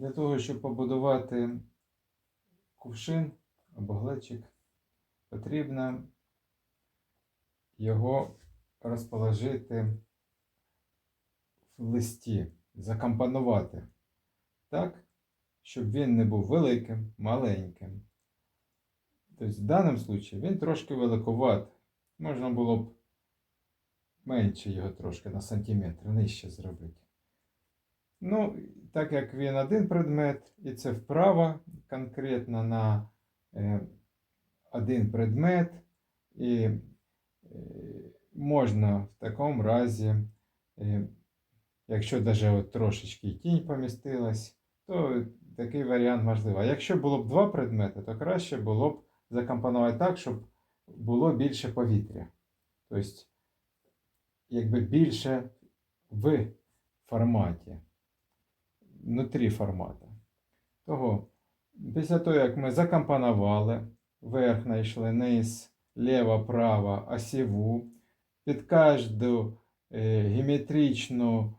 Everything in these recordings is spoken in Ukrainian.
Для того, щоб побудувати кувшин або глечик, потрібно його розположити в листі, закомпонувати так, щоб він не був великим, маленьким. Тобто, в даному випадку він трошки великуват. Можна було б менше його трошки на сантиметр нижче зробити. Ну, так як він один предмет, і це вправа конкретно на е, один предмет, і е, можна в такому разі, е, якщо навіть трошечки тінь помістилась, то такий варіант можливий. А якщо було б два предмети, то краще було б закомпонувати так, щоб було більше повітря. Тобто, якби більше в форматі внутрі формату. Того, після того, як ми закомпонували, верх знайшли низ, ліва, права, осіву, під кожну е, геометричну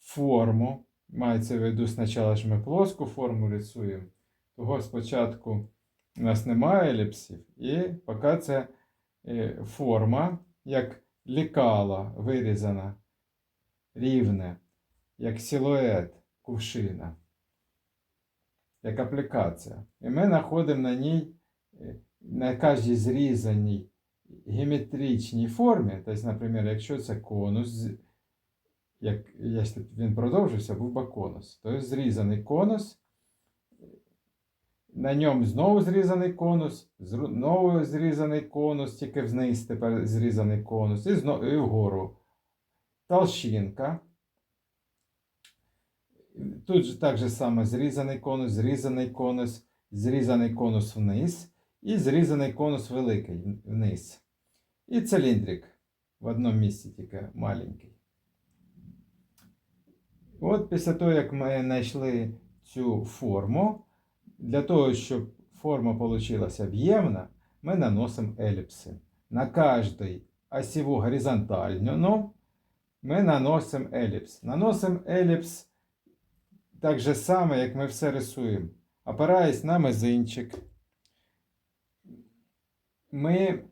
форму, мається в виду спочатку ж ми плоску форму рисуємо, того спочатку у нас немає еліпсів, і поки це е, форма, як лікала вирізана, рівне, як силует кувшина, як аплікація. І ми знаходимо на ній, е, на кожній зрізаній геометричній формі, тобто, наприклад, якщо це конус, як, він продовжився, був би конус. Тобто зрізаний конус, на ньому знову зрізаний конус, знову зрізаний конус, тільки вниз тепер зрізаний конус, і, знову, і вгору. Толщинка. Тут же так же само зрізаний конус, зрізаний конус, зрізаний конус вниз і зрізаний конус великий вниз. І циліндрик в одному місці тільки маленький. От після того, як ми знайшли цю форму, для того, щоб форма вийшла об'ємна, ми наносимо еліпси. На кожний осіву горизонтальну ну, ми наносимо еліпс. Наносимо еліпс так же само, як ми все рисуємо. Опираясь на мизинчик, ми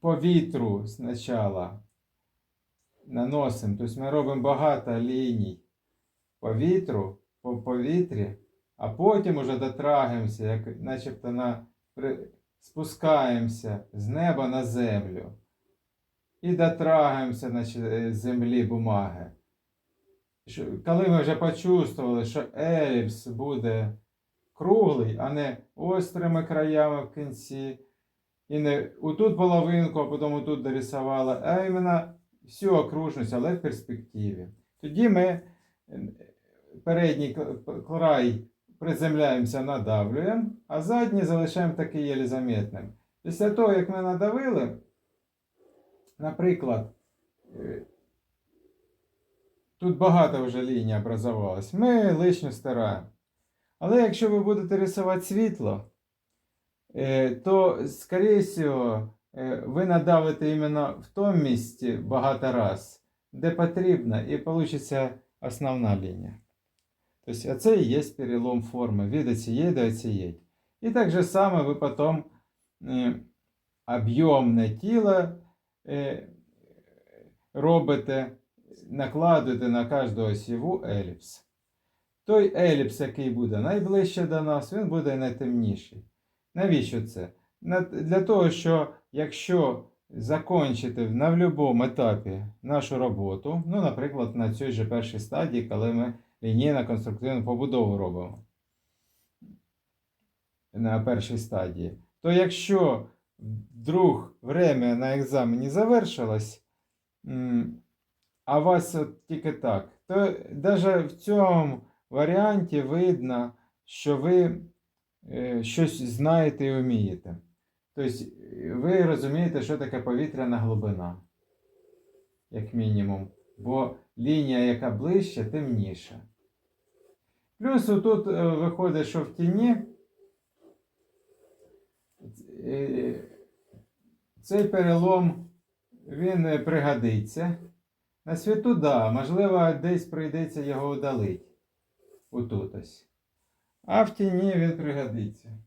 по вітру спочатку наносимо, тобто ми робимо багато ліній по вітру, по повітрі, а потім уже дотрагуємося, як начебто на, спускаємося з неба на землю. І дотрагуємося значить, е, землі бумаги. Коли ми вже почувствували, що еліпс буде круглий, а не острими краями в кінці, і не отут половинку, а потім тут дорисували, а іменно всю окружність, але в перспективі. Тоді ми е, передній край приземляємося, надавлюємо, а задній залишаємо такий єлі замітним. Після того, як ми надавили, наприклад, е, тут багато вже ліній образувалось, ми лишню стираємо. Але якщо ви будете рисувати світло, е, то, скоріше всього, е, ви надавите іменно в тому місці багато раз, де потрібно, і вийде основна лінія. Тобто, це і є перелом форми від цієї до цієї. І так же само ви потім е, об'ємне тіло робите, накладуєте на кожну осіву еліпс. Той еліпс, який буде найближче до нас, він буде найтемніший. Навіщо це? Для того, що якщо закінчити на будь-якому етапі нашу роботу, ну, наприклад, на цій же першій стадії, коли ми лінійно конструктивну побудову робимо на першій стадії, то якщо вдруг время на екзамені завершилось, а вас от тільки так, то навіть в цьому варіанті видно, що ви е, щось знаєте і вмієте. Тобто е, ви розумієте, що таке повітряна глибина, як мінімум. Бо лінія, яка ближче, темніша. Плюс тут виходить, що в тіні е, цей перелом він е, пригодиться. На світу, да, можливо, десь прийдеться його удалити. отут ось. А в тіні він пригодиться.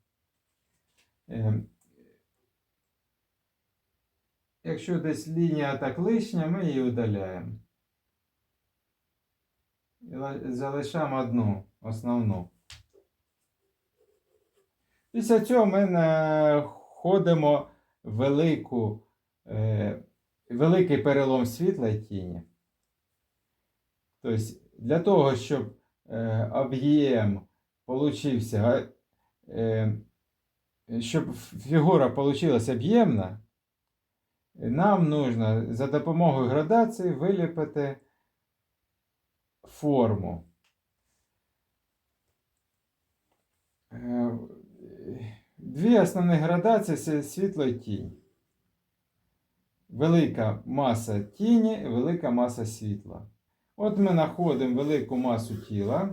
Е, Якщо десь лінія так лишня, ми її удаляємо. І залишаємо одну основну. Після цього ми знаходимо велику, е, великий перелом світла і тіні. Тобто, для того, щоб е, об'єм получився, е, щоб фігура получилась об'ємна, нам нужно за допомогою градації виліпити форму. Е, Дві основні градації це світло і тінь. Велика маса тіні, велика маса світла. От ми знаходимо велику масу тіла.